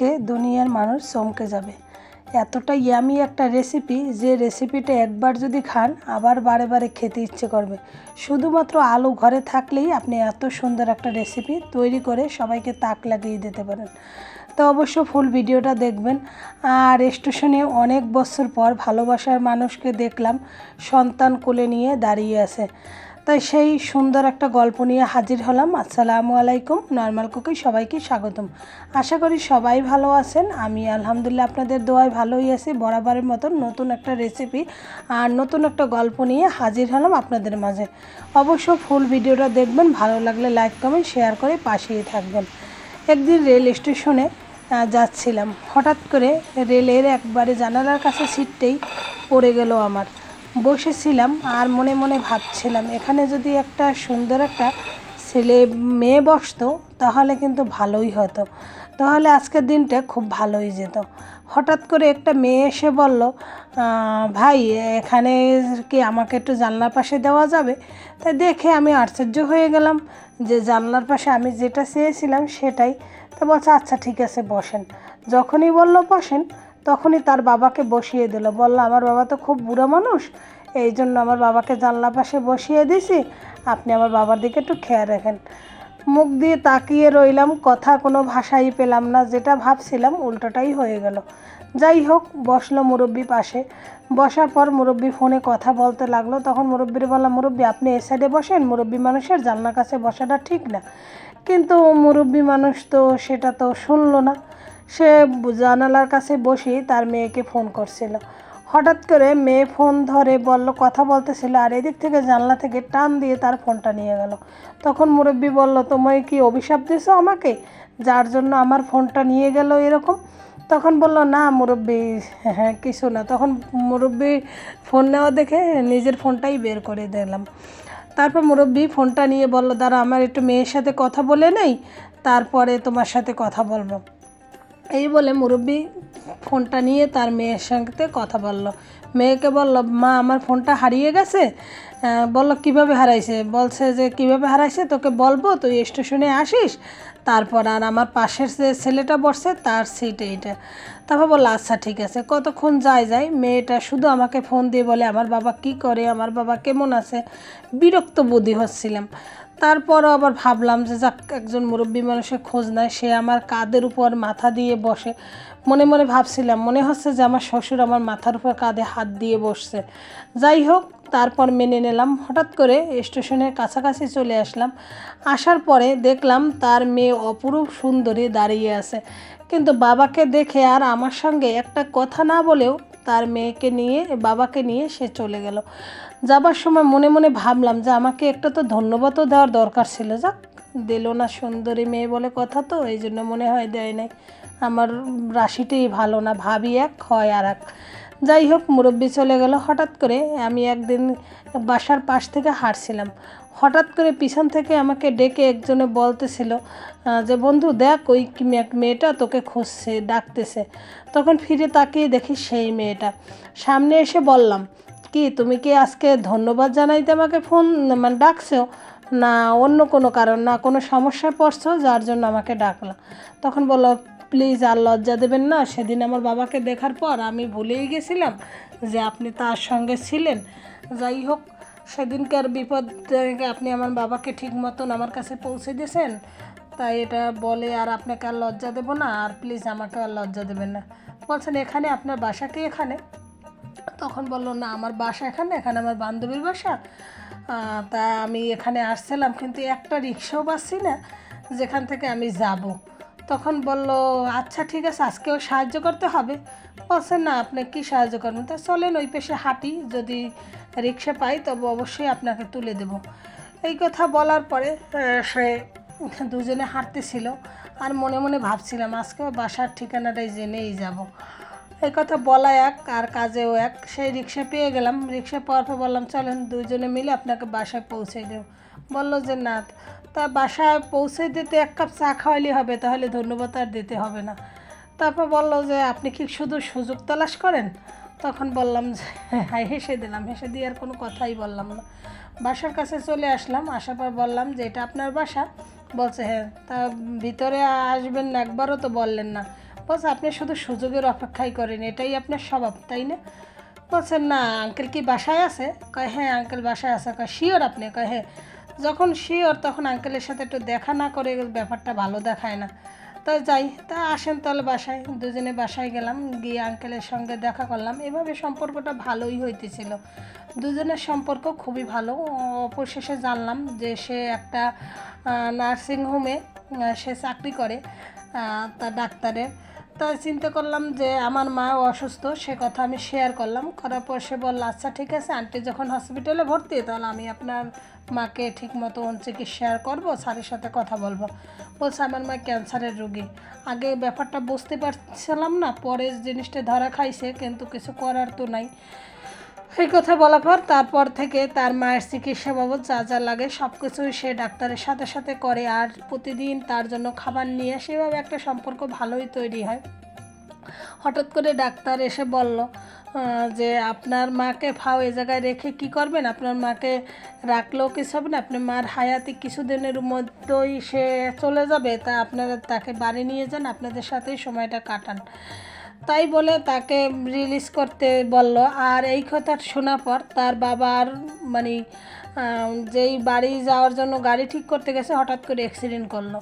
আজকে দুনিয়ার মানুষ চমকে যাবে। এতটা ইয়ামি একটা রেসিপি যে রেসিপিটা একবার যদি খান, আবার বারে বারে খেতে ইচ্ছে করবে। শুধুমাত্র আলু ঘরে থাকলেই আপনি এত সুন্দর একটা রেসিপি তৈরি করে সবাইকে তাক লাগিয়ে দিতে পারেন। তো অবশ্য ফুল ভিডিওটা দেখবেন। আর স্টেশনে অনেক বছর পর ভালোবাসার মানুষকে দেখলাম, সন্তান কোলে নিয়ে দাঁড়িয়ে আছে। তাই সেই সুন্দর একটা গল্প নিয়ে হাজির হলাম। আসসালামু আলাইকুম, নর্মাল কুকে সবাইকে স্বাগতম। আশা করি সবাই ভালো আছেন। আমি আলহামদুলিল্লাহ আপনাদের দোয়ায় ভালোই আছি। বরাবরের মতন নতুন একটা রেসিপি আর নতুন একটা গল্প নিয়ে হাজির হলাম আপনাদের মাঝে। অবশ্য ফুল ভিডিওটা দেখবেন, ভালো লাগলে লাইক কমেন্ট শেয়ার করে পাশেই থাকবেন। একদিন রেল স্টেশনে যাচ্ছিলাম। হঠাৎ করে রেলের একবারে জানালার কাছে সিটটাই পড়ে গেল আমার। বসেছিলাম আর মনে মনে ভাবছিলাম, এখানে যদি একটা সুন্দর একটা ছেলে মেয়ে বসতো তাহলে কিন্তু ভালোই হতো। তাহলে আজকের দিনটা খুব ভালোই যেত। হঠাৎ করে একটা মেয়ে এসে বলল ভাই, এখানে কি আমাকে একটু জানলার পাশে দেওয়া যাবে? তাই দেখে আমি আশ্চর্য হয়ে গেলাম যে জানলার পাশে আমি যেটা চেয়েছিলাম সেটাই। তো বলছে আচ্ছা ঠিক আছে, বসেন। যখনই বলল, বসেন তখনই তার বাবাকে বসিয়ে দিল। বলল, আমার বাবা তো খুব বুড়ো মানুষ, এই জন্য আমার বাবাকে জানলা পাশে বসিয়ে দিছি। আপনি আমার বাবার দিকে একটু খেয়াল রাখেন। মুখ দিয়ে তাকিয়ে রইলাম, কথা কোনো ভাষাই পেলাম না, যেটা ভাবছিলাম উল্টোটাই হয়ে গেল। যাই হোক, বসল মুরব্বি পাশে। বসার পর মুরব্বি ফোনে কথা বলতে লাগল। তখন মুরব্বির বললাম, মুরব্বি, আপনি এ সাইডে বসেন, মুরব্বি মানুষের জানলার কাছে বসাটা ঠিক না। কিন্তু মুরব্বি মানুষ তো সেটা তো শুনলো না। সে জানালার কাছে বসেই তার মেয়েকে ফোন করছিল। হঠাৎ করে মেয়ে ফোন ধরে বলল, কথা বলতেছিল। আর এদিক থেকে জানলা থেকে টান দিয়ে তার ফোনটা নিয়ে গেল। তখন মুরব্বী বলল, তোমায় কি অভিশাপ দিছো আমাকে, যার জন্য আমার ফোনটা নিয়ে গেল এরকম? তখন বলল, না মুরব্বী হ্যাঁ কিছু না। তখন মুরব্বী ফোন নেওয়া দেখে নিজের ফোনটাই বের করে দিলাম। তারপর মুরব্বী ফোনটা নিয়ে বলল দাঁড়া আমার একটু মেয়ের সাথে কথা বলে নেই, তারপরে তোমার সাথে কথা বলব। এই বলে মুরব্বী ফোনটা নিয়ে তার মেয়ের সঙ্গে কথা বলল। মেয়েকে বলল, মা, আমার ফোনটা হারিয়ে গেছে। বলল, কীভাবে হারাইছে? বলছে যে, কীভাবে হারাইছে? তোকে বলব, তুই স্টেশনে আসিস, তারপর আর আমার পাশের যে ছেলেটা বসছে, তার সিট এইটা তারপর বলল আচ্ছা ঠিক আছে। কতক্ষণ যায় যায় মেয়েটা শুধু আমাকে ফোন দিয়ে বলে, আমার বাবা কি করে? আমার বাবা কেমন আছে? বিরক্ত বুদ্ধি হচ্ছিলাম। তারপরও আবার ভাবলাম যে যাক, একজন মুরব্বী মানুষের খোঁজ নেয়, সে আমার কাঁধের উপর মাথা দিয়ে বসে। মনে মনে ভাবছিলাম, মনে হচ্ছে যে আমার শ্বশুর আমার মাথার উপর কাঁধে হাত দিয়ে বসছে। যাই হোক, তারপর মেনে নিলাম। হঠাৎ করে স্টেশনের কাছাকাছি চলে আসলাম। আসার পরে দেখলাম তার মেয়ে অপরূপ সুন্দরী দাঁড়িয়ে আছে। কিন্তু বাবাকে দেখে আর আমার সঙ্গে একটা কথা না বলেও তার মেয়েকে নিয়ে, বাবাকে নিয়ে সে চলে গেল। যাবার সময় মনে মনে ভাবলাম যে আমাকে একটা তো ধন্যবাদও দেওয়ার দরকার ছিল। যাক, দিল না সুন্দরী মেয়ে বলে কথা তো, এই জন্য মনে হয় দেয় নাই। আমার রাশিটাই ভালো না, ভাবি এক, হয় আর এক যাই হোক, মুরব্বি চলে গেল। হঠাৎ করে আমি একদিন বাসার পাশ থেকে হাঁটছিলাম। হঠাৎ করে পিছন থেকে আমাকে ডেকে একজনে বলতেছিল যে, বন্ধু, দেখ, ওই মেয়েটা তোকে খুঁজছে, ডাকতেছে। তখন ফিরে তাকিয়ে দেখি সেই মেয়েটা। সামনে এসে বললাম, কি, তুমি কি আজকে ধন্যবাদ জানাইতে আমাকে ফোন মানে ডাকছো? না, অন্য কোনো কারণ না, কোনো সমস্যায় পড়ছো, যার জন্য আমাকে ডাকলো। তখন বলল প্লিজ আর লজ্জা দেবেন না। সেদিন আমার বাবাকে দেখার পর আমি ভুলেই গেছিলাম যে আপনি তার সঙ্গে ছিলেন। যাই হোক সেদিনকার বিপদ আপনি আমার বাবাকে ঠিক মতন আমার কাছে পৌঁছে দিয়েছেন। তাই এটা বলে আর আপনাকে আর লজ্জা দেবো না। আর প্লিজ আমাকে আর লজ্জা দেবেন না। বলছেন, এখানে আপনার বাসা কি এখানে? তখন বলল, না, আমার বাসা এখানে। এখানে আমার বান্ধবীর বাসা। তা আমি এখানে আসছিলাম, কিন্তু একটা রিক্সাও পাচ্ছি না, যেখান থেকে আমি যাব। তখন বলল আচ্ছা ঠিক আছে, আজকেও সাহায্য করতে হবে। বলছে, না, আপনি কি সাহায্য করবেন? তা চলেন ওই পেশে হাঁটি, যদি রিক্সা পাই, তবে অবশ্যই আপনাকে তুলে দেব। এই কথা বলার পরে সে দুজনে হাঁটতেছিল। আর মনে মনে ভাবছিলাম, আজকেও বাসার ঠিকানাটাই জেনেই যাব। এই কথা বলা এক, আর কাজেও এক। সেই রিক্সা পেয়ে গেলাম। রিক্সা পাওয়ার পর বললাম, চলেন, দুজনে মিলে আপনাকে বাসায় পৌঁছে দেব। বলল যে, না, তা বাসায় পৌঁছে দিতে এক কাপ চা খাওয়াইলে হবে, তাহলে ধন্যবাদ আর দিতে হবে না। তারপর বলল যে, আপনি কি শুধু সুযোগ তালাশ করেন? তখন বললাম যে হ্যাঁ হেসে দিলাম, হেসে দিয়ে আর কোনো কথাই বললাম না। বাসার কাছে চলে আসলাম, আসার পর বললাম যে, এটা আপনার বাসা? বলছে হ্যাঁ তা ভিতরে আসবেন না, একবারও তো বললেন না। বলছে, আপনি শুধু সুযোগের অপেক্ষাই করেন, এটাই আপনার স্বভাব, তাই না? বলছেন না, আঙ্কেল কি বাসায় আছে? কয় হ্যাঁ আঙ্কেল বাসায় আছে। কয়, শিওর আপনি? কয় হ্যাঁ। যখন শিওর তখন আঙ্কেলের সাথে একটু দেখা না করে ব্যাপারটা ভালো দেখায় না। তো যাই, তা আসেন তাহলে বাসায়। দুজনে বাসায় গেলাম, গিয়ে আঙ্কেলের সঙ্গে দেখা করলাম। এভাবে সম্পর্কটা ভালোই হইতেছিল। দুজনের সম্পর্ক খুবই ভালো। অবশেষে জানলাম যে সে একটা নার্সিং হোমে সে চাকরি করে তা ডাক্তারের। তাই চিন্তা করলাম যে আমার মা অসুস্থ, সে কথা আমি শেয়ার করলাম। করার পর সে বলল আচ্ছা ঠিক আছে, আন্টি যখন হসপিটালে ভর্তি, তাহলে আমি আপনার মাকে ঠিক মতো চিকিৎসা করব, স্যারের সাথে কথা বলব। বলছে, আমার মা ক্যান্সারের রুগী। আগে ব্যাপারটা বুঝতে পারছিলাম না, পরে জিনিসটা ধরা খাইছে, কিন্তু কিছু করার তো নাই। এই কথা বলার পর তারপর থেকে তার মায়ের চিকিৎসা বাবদ যা যা লাগে সব কিছুই সে ডাক্তারের সাথে সাথে করে আর প্রতিদিন তার জন্য খাবার নিয়ে সেভাবে একটা সম্পর্ক ভালোই তৈরি হয়। হঠাৎ করে ডাক্তার এসে বলল যে আপনার মাকে ফাও এ জায়গায় রেখে কি করবেন? আপনার মাকে রাখলেও কিছু হবে না। আপনার মার হায়াতে কিছুদিনের মধ্যেই সে চলে যাবে। তা আপনারা তাকে বাড়ি নিয়ে যান, আপনাদের সাথেই সময়টা কাটান। তাই বলে তাকে রিলিজ করতে বলল। আর এই কথা শোনার পর তার বাবার মানে যেই বাড়ি যাওয়ার জন্য গাড়ি ঠিক করতে গেছে, হঠাৎ করে অ্যাক্সিডেন্ট করল।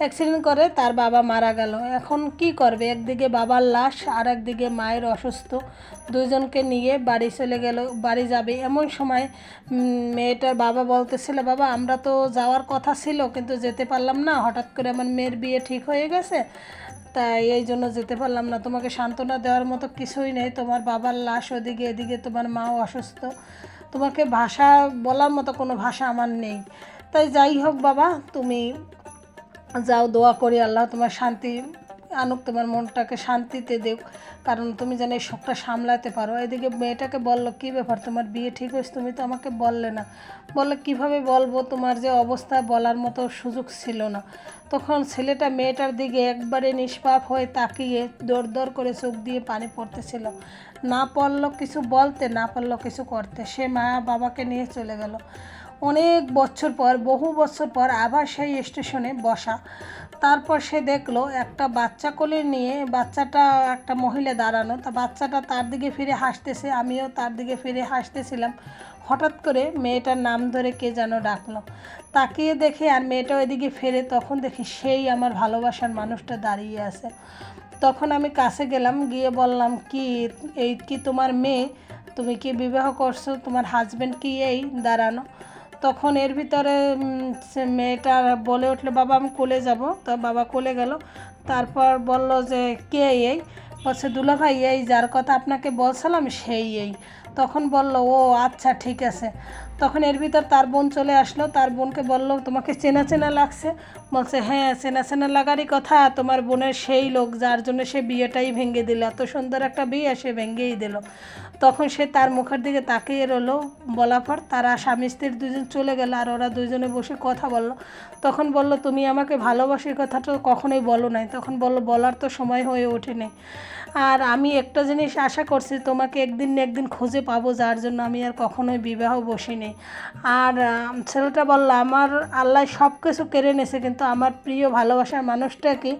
অ্যাক্সিডেন্ট করে তার বাবা মারা গেল। এখন কি করবে? একদিকে বাবার লাশ আর একদিকে মায়ের অসুস্থ। দুজনকে নিয়ে বাড়ি চলে গেল, বাড়ি যাবে। এমন সময় মেয়েটার বাবা বলতেছিল, বাবা, আমরা তো যাওয়ার কথা ছিল, কিন্তু যেতে পারলাম না। হঠাৎ করে আমার মেয়ের বিয়ে ঠিক হয়ে গেছে। তাই এই জন্য যেতে পারলাম না। তোমাকে সান্ত্বনা দেওয়ার মতো কিছুই নেই। তোমার বাবার লাশ ওদিকে, এদিকে, তোমার মাও অসুস্থ। তোমাকে ভাষা বলার মতো কোনো ভাষা আমার নেই। তাই যাই হোক বাবা, তুমি যাও, দোয়া করি আল্লাহ তোমার শান্তি আনুক তোমার মনটাকে শান্তিতে দেও কারণ তুমি যেন এই শোকটা সামলাতে পারো। এদিকে মেয়েটাকে বলল, কী ব্যাপার? তোমার বিয়ে ঠিক হয়েছে? তুমি তো আমাকে বললে না। বললে, কীভাবে বলব? তোমার যে অবস্থা বলার মতো সুযোগ ছিল না। তখন ছেলেটা মেয়েটার দিকে একবারে নিষ্পাপ হয়ে তাকিয়ে দর দর করে চোখ দিয়ে পানি পড়তেছিল। না পারল কিছু বলতে, না পারল কিছু করতে। সে মা বাবাকে নিয়ে চলে গেল। অনেক বছর পর, বহু বছর পর আবার সেই স্টেশনে বসা। তারপর সে দেখল, একটা বাচ্চা কোলে নিয়ে বাচ্চাটা একটা মহিলা দাঁড়ানো। তা বাচ্চাটা তার দিকে ফিরে হাসতেছে, আমিও তার দিকে ফিরে হাসতেছিলাম। হঠাৎ করে মেয়েটার নাম ধরে কে যেন ডাকলো। তাকিয়ে দেখে আর মেয়েটা ওইদিকে ফেরে, তখন দেখি সেই আমার ভালোবাসার মানুষটা দাঁড়িয়ে আছে। তখন আমি কাছে গেলাম, গিয়ে বললাম, কি, এই কি তোমার মেয়ে? তুমি কি বিবাহ করছ? তোমার হাজব্যান্ড কি এই? দাঁড়ানো। তখন এর ভিতরে মেয়েটা বলে উঠল, বাবা, আমি কোলে যাব। তো বাবা কোলে গেল। তারপর বলল যে, কে এই? বলছে, দুলাভাই, এই যার কথা আপনাকে বলছিলাম, সেই এই। তখন বলল, ও আচ্ছা ঠিক আছে। তখন এর ভিতর তার বোন চলে আসলো। তার বোনকে বলল, তোমাকে চেনা চেনা লাগছে? বলছে হ্যাঁ চেনা চেনা লাগারই কথা। তোমার বোনের সেই লোক, যার জন্য সে বিয়েটাই ভেঙে দিল। এত সুন্দর একটা বিয়ে সে ভেঙেই দিল। তখন সে তার মুখের দিকে তাকিয়ে রইল। বলার পর তারা স্বামী স্ত্রীর দুজন চলে গেল আর ওরা দুজনে বসে কথা বলল। তখন বলল, তুমি আমাকে ভালোবাসির কথাটা কখনোই বলো নাই। তখন বলল, বলার তো সময় হয়ে ওঠেনি। আর আমি একটা জিনিস আশা করছি, তোমাকে একদিন না একদিন খুঁজে পাবো, যার জন্য আমি আর কখনোই বিবাহ বসিনি। আর ছেলেটা বলল, আমার আল্লাহ সব কিছু কেড়ে নিয়েছে, কিন্তু আমার প্রিয় ভালোবাসার মানুষটাকে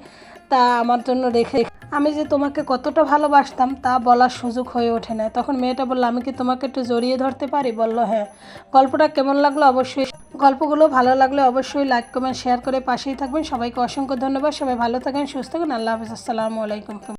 তা আমার জন্য রেখে আমি যে তোমাকে কতটা ভালোবাসতাম, তা বলার সুযোগ হয়ে ওঠে না তখন মেয়েটা বলল, আমি কি তোমাকে একটু জড়িয়ে ধরতে পারি? বলল হ্যাঁ। গল্পটা কেমন লাগল অবশ্যই, গল্পগুলো ভালো লাগলে অবশ্যই লাইক, কমেন্ট, শেয়ার করে পাশেই থাকবেন। সবাইকে অসংখ্য ধন্যবাদ। সবাই ভালো থাকেন, সুস্থ থাকেন। আল্লাহ হাফিজ। আসসালামু আলাইকুম।